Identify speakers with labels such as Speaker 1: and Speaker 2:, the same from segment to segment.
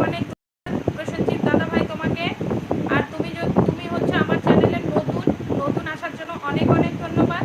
Speaker 1: মানে অনেক প্রসেনজিৎ দাদা ভাই তোমাকে। আর তুমি তুমি হচ্ছে আমার চ্যানেলের নতুন নতুন আসার জন্য অনেক অনেক ধন্যবাদ।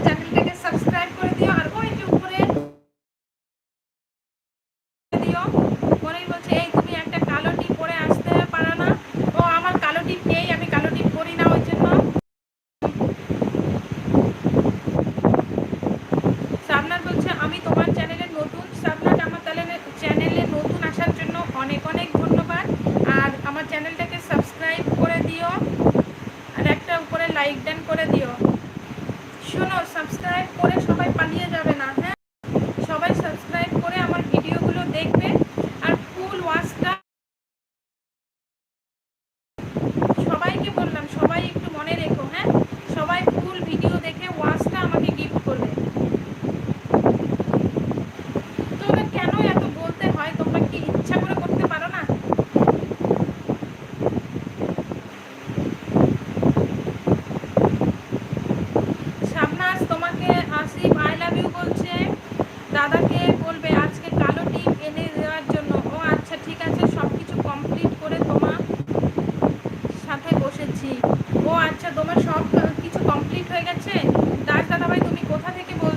Speaker 1: এসেছি। ও আচ্ছা তোমার সব কিছু কমপ্লিট হয়ে গেছে? দাস দাদাভাই, তুমি কোথা থেকে বল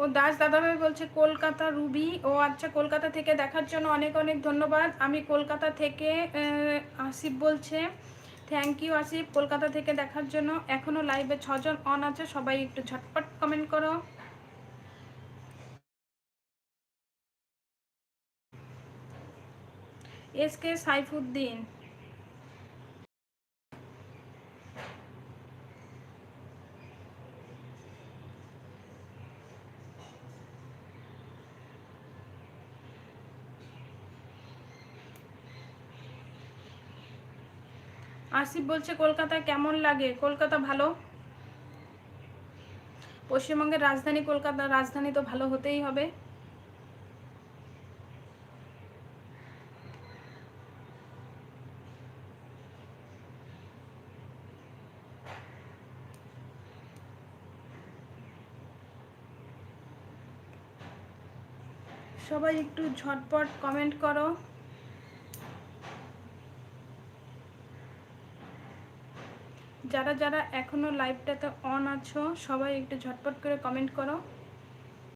Speaker 1: ও দাস দাদাভাই বলছে, কলকাতা রুবি। ও আচ্ছা কলকাতা থেকে দেখার জন্য অনেক অনেক ধন্যবাদ। আমি কলকাতা থেকে আসিফ বলছে থ্যাংক ইউ আসিফ। কলকাতা থেকে দেখার জন্য এখনও লাইভে ছজন অন আছে। সবাই একটু ঝটপট কমেন্ট করো। এস কে সাইফুদ্দিন আসিফ বলছে, কলকাতা কেমন লাগে? কলকাতা ভালো। পশ্চিমবঙ্গের রাজধানী কলকাতা, রাজধানী তো ভালো হতেই হবে। সবাই একটু ঝটপট কমেন্ট করো। যারা যারা এখনও লাইভটাতে অন আছো সবাই একটু ঝটপট করে কমেন্ট করো।